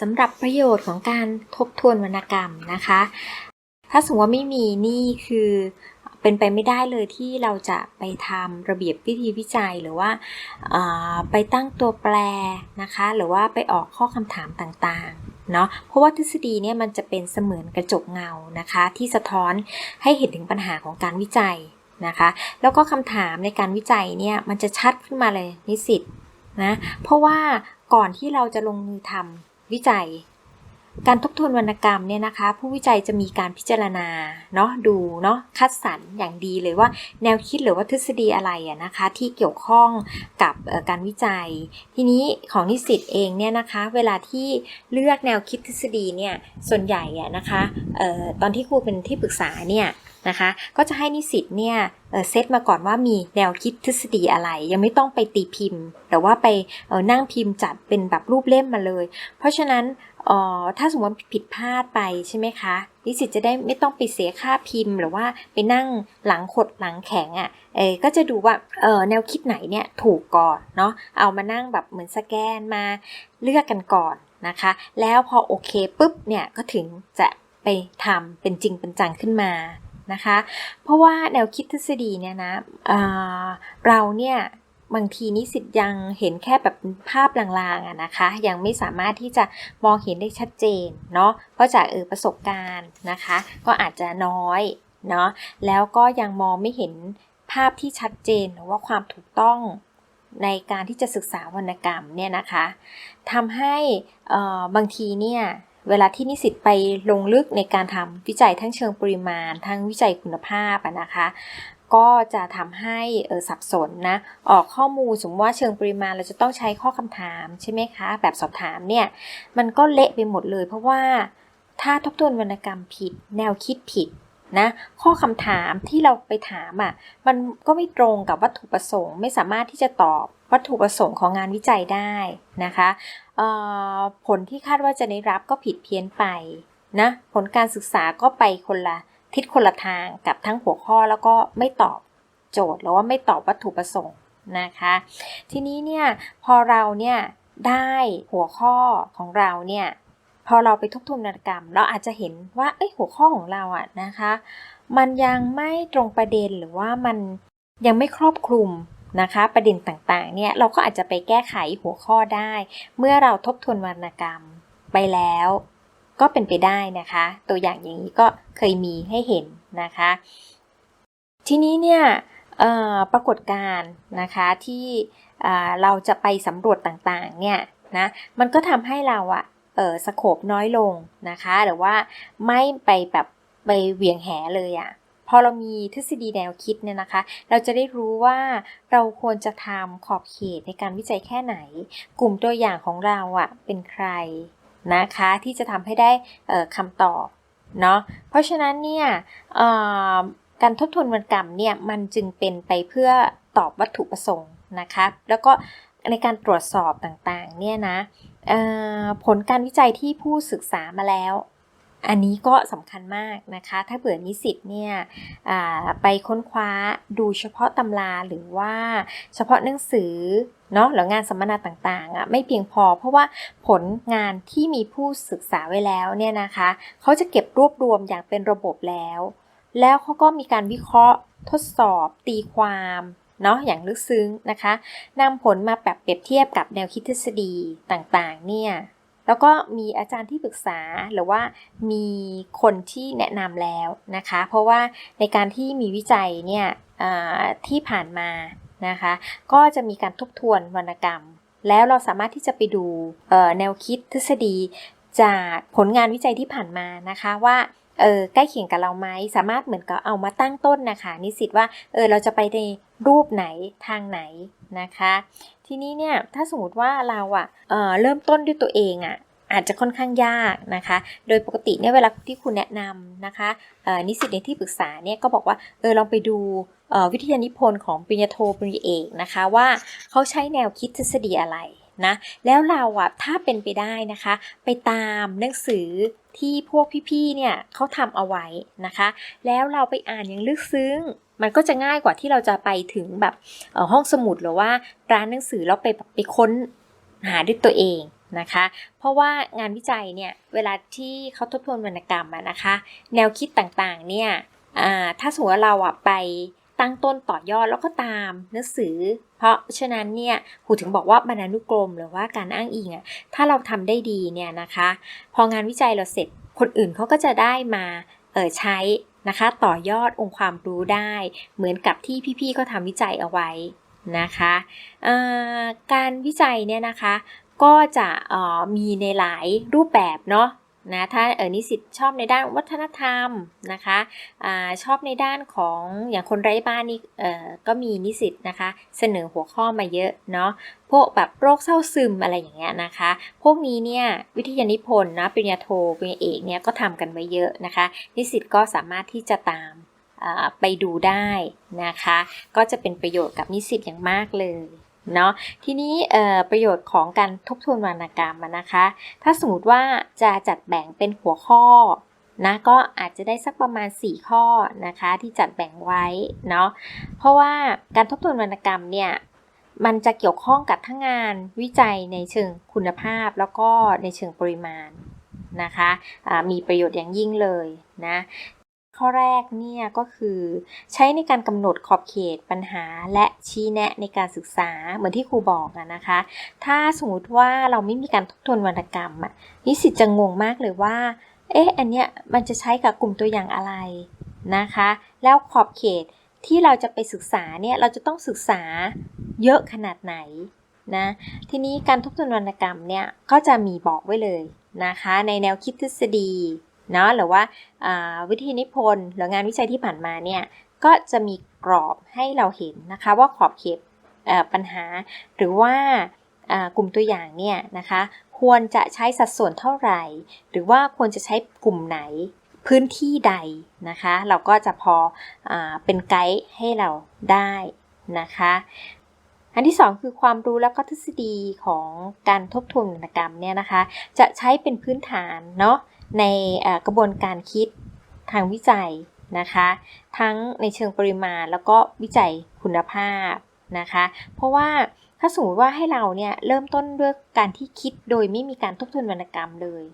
สำหรับประโยชน์ของการทบทวนวรรณกรรมนะคะ ถ้าสมมติว่าไม่มีนี่คือเป็นไปไม่ได้เลยที่เราจะไปทำระเบียบวิธีวิจัยหรือว่าไปตั้งตัวแปรนะคะ หรือว่าไปออกข้อคำถามต่างๆเนาะเพราะว่าทฤษฎีเนี่ยมันจะเป็นเสมือนกระจกเงานะคะ ที่สะท้อนให้เห็นถึงปัญหาของการวิจัยนะคะ แล้วก็คำถามในการวิจัยเนี่ยมันจะชัดขึ้นมาเลยนิสิตนะเพราะว่าก่อนที่เราจะลงมือทำ วิจัย การทบทวนวรรณกรรมเนี่ยนะคะ ผู้วิจัยจะมีการพิจารณาเนาะดูเนาะคัดสรรอย่างดีเลยว่าแนวคิดหรือว่าทฤษฎีอะไรอะนะคะ ที่เกี่ยวข้องกับการวิจัย ทีนี้ของนิสิตเองเนี่ยนะคะ เวลาที่เลือกแนวคิดทฤษฎีเนี่ยส่วนใหญ่อะนะคะออตอนที่ครูเป็นที่ปรึกษาเนี่ยนะคะก็จะให้นิสิตเนี่ยเซตมาก่อนว่ามีแนวคิดทฤษฎีอะไร ยังไม่ต้องไปตีพิมพ์หรือว่าไปออนั่งพิมพ์จัดเป็นแบบรูปเล่มมาเลย เพราะฉะนั้น ออถ้าสมมติผิดพลาดไปใช่ไหมคะ นิสิตจะได้ไม่ต้องไปเสียค่าพิมพ์ หรือว่าไปนั่งหลังขดหลังแข็งอะ่ะเออก็จะดูว่าเออแนวคิดไหนเนี่ยถูกก่อนเนาะเอามานั่งแบบเหมือนสแกนมาเลือกกันก่อนนะคะ แล้วพอโอเคปุ๊บเนี่ยก็ถึงจะไปทำเป็นจริงเป็นจังขึ้นมานะคะ เพราะว่าแนวคิดทฤษฎีเนี่ยนะเเราเนี่ย บางทีนิสิตยังเห็นแค่แบบภาพลางๆอะนะคะ ยังไม่สามารถที่จะมองเห็นได้ชัดเจนเนาะเพราะจากเออประสบการณ์นะคะ ก็อาจจะน้อยเนาะแล้วก็ยังมองไม่เห็นภาพที่ชัดเจนหรือว่าความถูกต้องในการที่จะศึกษาวรรณกรรมเนี่ยนะคะทำให้บางทีเนี่ยเวลาที่นิสิตไปลงลึกในการทำวิจัยทั้งเชิงปริมาณ ทั้งวิจัยคุณภาพอะนะคะ ก็จะทำให้สับสนนะ ออกข้อมูลสมมติว่าเชิงปริมาณเราจะต้องใช้ข้อคำถามใช่ไหมคะ แบบสอบถามเนี่ยมันก็เละไปหมดเลย เพราะว่าถ้าทบทวนวรรณกรรมผิด แนวคิดผิดนะข้อคำถามที่เราไปถามอะ่ะมันก็ไม่ตรงกับวัตถุประสงค์ ไม่สามารถที่จะตอบวัตถุประสงค์ของงานวิจัยได้นะคะผลที่คาดว่าจะได้รับก็ผิดเพี้ยนไปนะผลการศึกษาก็ไปคนละ ทิศคนละทางกับทั้งหัวข้อแล้วก็ไม่ตอบโจทย์หรือว่าไม่ตอบวัตถุประสงค์นะคะ ทีนี้เนี่ยพอเราเนี่ยได้หัวข้อของเราเนี่ยพอเราไปทบทวนวรรณกรรม เราอาจจะเห็นว่าเอ้หัวข้อของเราอะนะคะ มันยังไม่ตรงประเด็นหรือว่ามันยังไม่ครอบคลุมนะคะ ประเด็นต่างๆเนี่ยเราก็อาจจะไปแก้ไขหัวข้อได้ เมื่อเราทบทวนวรรณกรรมไปแล้ว ก็เป็นไปได้นะคะ ตัวอย่างอย่างนี้ก็เคยมีให้เห็นนะคะ ทีนี้เนี่ยปรากฏการณ์นะคะที่อ่เราจะไปสำรวจต่างๆเนี่ยนะมันก็ทำให้เราอะเออสโคบน้อยลงนะคะหรือว่าไม่ไปแบบไปเหวี่ยงแหเลยอะพอเรามีทฤษฎีแนวคิดเนี่ยนะคะ เราจะได้รู้ว่าเราควรจะทำขอบเขตในการวิจัยแค่ไหน กลุ่มตัวอย่างของเราอะเป็นใคร นะคะที่จะทำให้ได้คำตอบเนาะเพราะฉะนั้นเนี่ยการทบทวนวรรณกรรมเนี่ยมันจึงเป็นไปเพื่อตอบวัตถุประสงค์นะคะแล้วก็ในการตรวจสอบต่างๆเนี่ยนะผลการวิจัยที่ผู้ศึกษามาแล้ว อันนี้ก็สำคัญมากนะคะ ถ้าเผื่อนิสิตเนี่ยไปค้นคว้าดูเฉพาะตำราหรือว่าเฉพาะหนังสือ เนาะหรืองานสัมมนาต่างๆอะไม่เพียงพอ เพราะว่าผลงานที่มีผู้ศึกษาไว้แล้วเนี่ยนะคะเขาจะเก็บรวบรวมอย่างเป็นระบบแล้ว แล้วเขาก็มีการวิเคราะห์ทดสอบตีความเนาะอย่างลึกซึ้งนะคะนำผลมาแบบเปรียบเทียบกับแนวคิดทฤษฎีต่างๆเนี่ยแล้วก็มีอาจารย์ที่ปรึกษาหรือว่ามีคนที่แนะนำแล้วนะคะ เพราะว่าในการที่มีวิจัยเนี่ยที่ผ่านมา นะคะ ก็จะมีการทบทวนวรรณกรรม แล้วเราสามารถที่จะไปดูแนวคิดทฤษฎีจากผลงานวิจัยที่ผ่านมานะคะว่าเออใกล้เคียงกับเราไหมสามารถเหมือนกับเอามาตั้งต้นนะคะ นิสิตว่าเออเราจะไปในรูปไหนทางไหนนะคะ ทีนี้เนี่ยถ้าสมมติว่าเราอะเออเริ่มต้นด้วยตัวเองอะ อาจจะค่อนข้างยากนะคะ โดยปกติเนี่ยเวลาที่คุณแนะนำนะคะนิสิตในที่ปรึกษาเนี่ยก็บอกว่าเออลองไปดูวิทยานิพนธ์ของปริญญาโทปริญญาเอกนะคะว่าเขาใช้แนวคิดทฤษฎีอะไรนะแล้วเราอะถ้าเป็นไปได้นะคะ ไปตามหนังสือที่พวกพี่ๆเนี่ยเขาทำเอาไว้นะคะ แล้วเราไปอ่านอย่างลึกซึ้ง มันก็จะง่ายกว่าที่เราจะไปถึงแบบห้องสมุดหรือว่าร้านหนังสือแล้วไปแบบไปค้นหาด้วยตัวเอง นะคะ เพราะว่างานวิจัยเนี่ยเวลาที่เขาทบทวนวรรณกรรมนะคะ แนวคิดต่างๆเนี่ยถ้าสมมติว่าเราอะไปตั้งต้นต่อยอดแล้วก็ตามหนังสือ เพราะฉะนั้นเนี่ยครูถึงบอกว่าบรรณานุกรม หรือว่าการอ้างอิงอะถ้าเราทำได้ดีเนี่ยนะคะ พองานวิจัยเราเสร็จคนอื่นเขาก็จะได้มาเออใช้นะคะต่อยอดองค์ความรู้ได้ เหมือนกับที่พี่ๆเขาทำวิจัยเอาไว้นะคะการวิจัยเนี่ยนะคะ ก็จะออมีในหลายรูปแบบเนาะนะถ้าเออนิสิตชอบในด้านวัฒนธรรมนะคะอชอบในด้านของอย่างคนไร้บ้านนี่เออก็มีนิสิตนะคะเสนอหัวข้อมาเยอะเนาะพวกแบบโรคเศร้าซึมอะไรอย่างเงี้ยนะคะ พวกนี้เนี่ยวิทยานิพนธ์นะปริญญาโทปริญญาเอกเนี่ยก็ทำกันไว้เยอะนะคะ นิสิตก็สามารถที่จะตามไปดูได้นะคะ ก็จะเป็นประโยชน์กับนิสิตอย่างมากเลย เนาะทีนี้ประโยชน์ของการทบทวนวรรณกรรมนะคะ ถ้าสมมติว่าจะจัดแบ่งเป็นหัวข้อนะก็อาจจะได้สักประมาณ 4 ข้อนะคะที่จัดแบ่งไว้เนาะเพราะว่าการทบทวนวรรณกรรมเนี่ยมันจะเกี่ยวข้องกับทั้งงานวิจัยในเชิงคุณภาพแล้วก็ในเชิงปริมาณนะคะะมีประโยชน์อย่างยิ่งเลยนะ ข้อแรกเนี่ยก็คือใช้ในการกำหนดขอบเขตปัญหาและชี้แนะในการศึกษาเหมือนที่ครูบอกอะนะคะ ถ้าสมมติว่าเราไม่มีการทบทวนวรรณกรรมอะนิสิตจะงงมากเลยว่า เอ๊ะอันเนี้ยมันจะใช้กับกลุ่มตัวอย่างอะไรนะคะ แล้วขอบเขตที่เราจะไปศึกษาเนี่ยเราจะต้องศึกษาเยอะขนาดไหนนะทีนี้การทบทวนวรรณกรรมเนี่ยก็จะมีบอกไว้เลยนะคะ ในแนวคิดทฤษฎี เนาะหรือว่าวิทยานิพนธ์หรืองานวิจัยที่ผ่านมาเนี่ยก็จะมีกรอบให้เราเห็นนะคะว่าขอบเขตปัญหา หรือว่ากลุ่มตัวอย่างเนี่ยนะคะควรจะใช้สัดส่วนเท่าไหร่ หรือว่าควรจะใช้กลุ่มไหนพื้นที่ใดนะคะ เราก็จะพออเป็นไกด์ให้เราได้นะคะ อันที่ 2 คือความรู้แล้วก็ทฤษฎีของการทบทวนวรรณกรรมเนี่ยนะคะ จะใช้เป็นพื้นฐานเนาะ ในกระบวนการคิดทางวิจัยนะคะ ทั้งในเชิงปริมาณแล้วก็วิจัยคุณภาพนะคะ เพราะว่าถ้าสมมติว่าให้เราเนี่ยเริ่มต้นด้วยการที่คิดโดยไม่มีการทบทวนวรรณกรรมเลย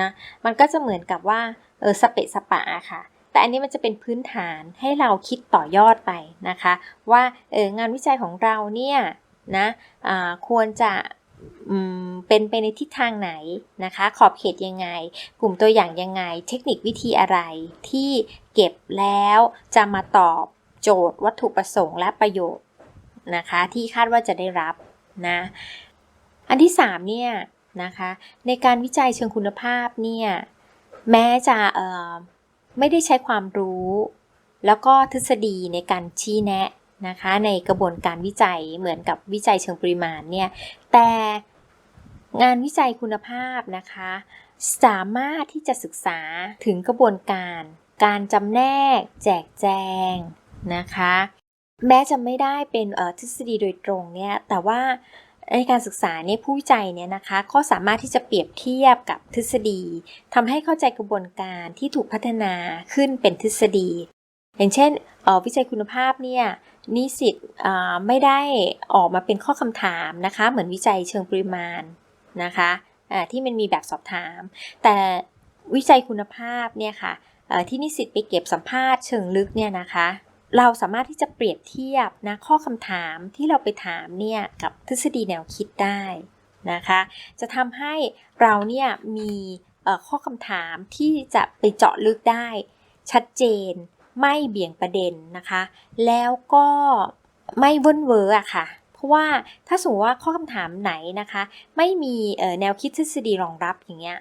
นะมันก็จะเหมือนกับว่าเออสเปะสปะค่ะ แต่อันนี้มันจะเป็นพื้นฐานให้เราคิดต่อยอดไปนะคะ ว่าเอองานวิจัยของเราเนี่ยนะะควรจะ เป็นไปในทิศทางไหนนะคะ ขอบเขตยังไง กลุ่มตัวอย่างยังไง เทคนิควิธีอะไรที่เก็บแล้วจะมาตอบโจทย์วัตถุประสงค์และประโยชน์นะคะ ที่คาดว่าจะได้รับนะอันที่3เนี่ยนะคะในการวิจัยเชิงคุณภาพเนี่ยแม้จะไม่ได้ใช้ความรู้ แล้วก็ทฤษฎีในการชี้แนะ นะคะในกระบวนการวิจัยเหมือนกับวิจัยเชิงปริมาณเนี่ยแต่งานวิจัยคุณภาพนะคะ สามารถที่จะศึกษาถึงกระบวนการ การจำแนก แจกแจงนะคะ แม้จะไม่ได้เป็นทฤษฎีโดยตรงเนี่ยแต่ว่าในการศึกษาเนี่ยผู้วิจัยเนี่ยนะคะก็สามารถที่จะเปรียบเทียบกับทฤษฎีทำให้เข้าใจกระบวนการที่ถูกพัฒนาขึ้นเป็นทฤษฎี อย่างเช่นวิจัยคุณภาพเนี่ย นิสิตไม่ได้ออกมาเป็นข้อคำถามนะคะ เหมือนวิจัยเชิงปริมาณนะคะที่มันมีแบบสอบถาม แต่วิจัยคุณภาพเนี่ยค่ะที่นิสิตไปเก็บสัมภาษณ์เชิงลึกเนี่ยนะคะ เราสามารถที่จะเปรียบเทียบนะข้อคำถามที่เราไปถามเนี่ยกับทฤษฎีแนวคิดได้นะคะ จะทำให้เราเนี่ยมีข้อคำถามที่จะไปเจาะลึกได้ชัดเจน ไม่เบี่ยงประเด็นนะคะ แล้วก็ไม่เว้นเวอร์อะค่ะ เพราะว่าถ้าสมมติว่าข้อคำถามไหนนะคะ ไม่มีแนวคิดทฤษฎีรองรับอย่างเงี้ย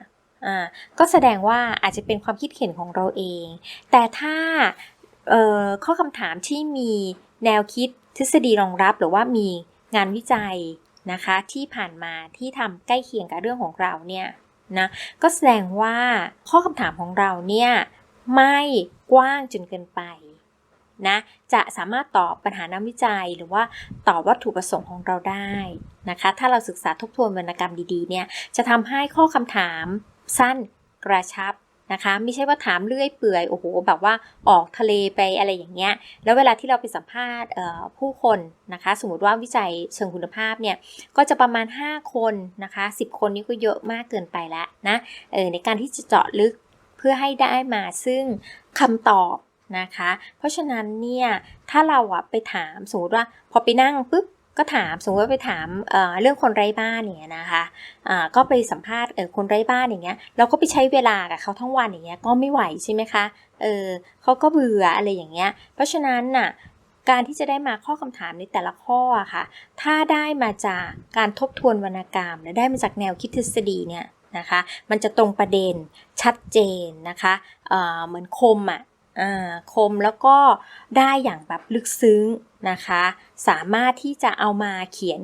ก็แสดงว่าอาจจะเป็นความคิดเห็นของเราเอง แต่ถ้าข้อคำถามที่มีแนวคิดทฤษฎีรองรับ หรือว่ามีงานวิจัยนะคะที่ผ่านมาที่ทำใกล้เคียงกับเรื่องของเราเนี่ยนะก็แสดงว่าข้อคำถามของเราเนี่ยไม่ กว้างจนเกินไปนะจะสามารถตอบปัญหานักวิจัยหรือว่าตอบวัตถุประสงค์ของเราได้นะคะ ถ้าเราศึกษาทบทวนวรรณกรรมดีๆเนี่ยจะทำให้ข้อคำถามสั้นกระชับนะคะ ไม่ใช่ว่าถามเรื่อยเปื่อยโอ้โหแบบว่าออกทะเลไปอะไรอย่างเงี้ยแล้วเวลาที่เราไปสัมภาษณ์ผู้คนนะคะ สมมติว่าวิจัยเชิงคุณภาพเนี่ยก็จะประมาณ 5 คนนะคะ 10 คนนี้ก็เยอะมากเกินไปแล้วนะในการที่จะเจาะลึก พื่อให้ได้มาซึ่งคำตอบนะคะ เพราะฉะนั้นเนี่ยถ้าเราอะไปถามสมมติว่าพอไปนั่งปุ๊บก็ถามสมมติว่าไปถามเเรื่องคนไร้บ้านเงี้ยนะคะอ่าก็ไปสัมภาษณ์คนไร้บ้านอย่างเงี้ยเราก็ไปใช้เวลากับเขาทั้งวันอย่างเงี้ยก็ไม่ไหวใช่ไหมคะเออเขาก็เบื่ออะไรอย่างเงี้ย เพราะฉะนั้นน่ะการที่จะได้มาข้อคำถามในแต่ละข้ออะค่ะ ถ้าได้มาจากการทบทวนวรรณกรรม และได้มาจากแนวคิดทฤษฎีเนี่ย นะคะ มันจะตรงประเด็นชัดเจนนะคะเเหมือนคมอะอ่าคมแล้วก็ได้อย่างแบบลึกซึ้งนะคะ สามารถที่จะเอามาเขียน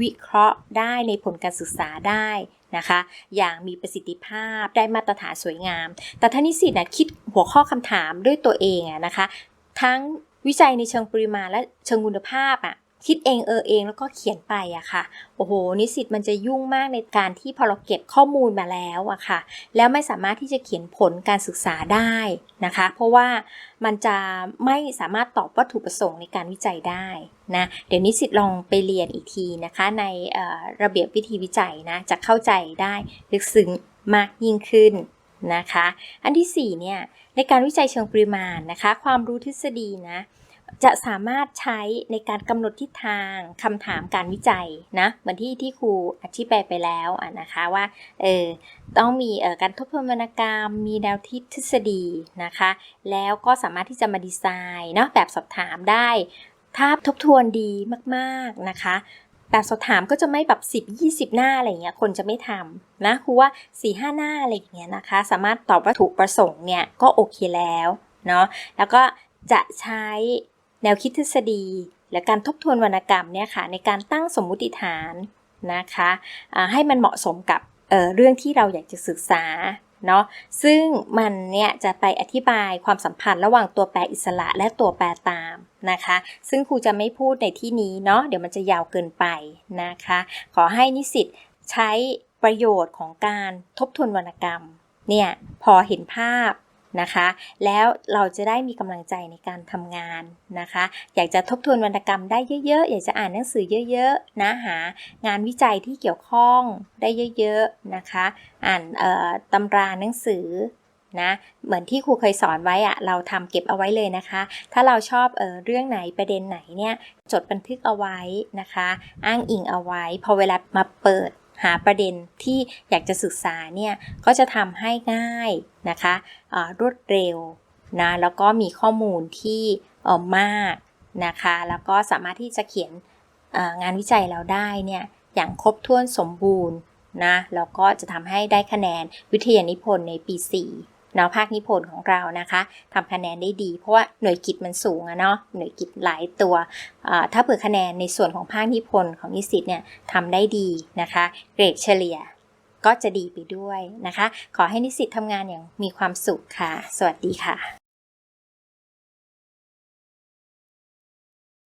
วิเคราะห์ได้ในผลการศึกษาได้นะคะ อย่างมีประสิทธิภาพได้มาตรฐานสวยงาม แต่ถ้านิสิตนะคิดหัวข้อคำถามด้วยตัวเองอะนะคะ ทั้งวิจัยในเชิงปริมาณและเชิงคุณภาพอะ คิดเองเออเองแล้วก็เขียนไปอะค่ะ โอ้โห นิสิตมันจะยุ่งมากในการที่พอเราเก็บข้อมูลมาแล้วอะค่ะ แล้วไม่สามารถที่จะเขียนผลการศึกษาได้นะคะ เพราะว่ามันจะไม่สามารถตอบวัตถุประสงค์ในการวิจัยได้นะ เดี๋ยวนิสิตลองไปเรียนอีกทีนะคะ ในระเบียบวิธีวิจัยนะจะเข้าใจได้ลึกซึ้งมากยิ่งขึ้นนะคะ อันที่4เนี่ยในการวิจัยเชิงปริมาณนะคะ ความรู้ทฤษฎีนะ จะสามารถใช้ในการกำหนดทิศทางคำถามการวิจัยนะเหมือนที่ที่ครูอธิบายไปแล้วะนะคะว่าเออต้องมีออการทบทวนวรรณกรรม มีแนวทิศทฤษฎีนะคะ แล้วก็สามารถที่จะมาดีไซน์เนาะแบบสอบถามได้ ถ้าทบทวนดีมากๆนะคะแบบสอบถามก็จะไม่แบบ 10 20 หน้าอะไรเงี้ยคนจะไม่ทำนะครูว่า4 5หน้าอะไรอย่างเงี้ยนะคะ สามารถตอบวัตถุประสงค์เนี่ยก็โอเคแล้วเนาะแล้วก็จะใช้ แนวคิดทฤษฎี และการทบทวนวรรณกรรมเนี่ยค่ะในการตั้งสมมุติฐานนะคะให้มันเหมาะสมกับเเรื่องที่เราอยากจะศึกษาเนาะซึ่งมันเนี่ยจะไปอธิบายความสัมพันธ์ระหว่างตัวแปรอิสระและตัวแปรตามนะคะ ซึ่งครูจะไม่พูดในที่นี้เนาะเดี๋ยวมันจะยาวเกินไปนะคะ ขอให้นิสิตใช้ประโยชน์ของการทบทวนวรรณกรรมเนี่ยพอเห็นภาพ นะคะ แล้วเราจะได้มีกำลังใจในการทำงานนะคะ อยากจะทบทวนวรรณกรรมได้เยอะๆ อยากจะอ่านหนังสือเยอะๆนะหางานวิจัยที่เกี่ยวข้องได้เยอะๆนะคะ อ่านตำราหนังสือนะเหมือนที่ครูเคยสอนไว้อะเราทำเก็บเอาไว้เลยนะคะ ถ้าเราชอบเออเรื่องไหนประเด็นไหนเนี่ยจดบันทึกเอาไว้นะคะ อ้างอิงเอาไว้ พอเวลามาเปิด หาประเด็นที่อยากจะศึกษาเนี่ยก็จะทำให้ง่ายนะคะรวดเร็วนะแล้วก็มีข้อมูลที่มากนะคะแล้วก็สามารถที่จะเขียนงานวิจัยเราได้เนี่ยอย่างครบถ้วนสมบูรณ์นะแล้วก็จะทำให้ได้คะแนนวิทยานิพนธ์ในปี 4 เนาะภาคนิพนธ์ของเรานะคะทำคะแนนได้ดี เพราะว่าหน่วยกิจมันสูงอะเนาะหน่วยกิจหลายตัว ถ้าเปิดคะแนนในส่วนของภาคนิพนธ์ของนิสิตเนี่ยทำได้ดีนะคะเกรดเฉลี่ยก็จะดีไปด้วยนะคะ ขอให้นิสิตทำงานอย่างมีความสุขค่ะ สวัสดีค่ะ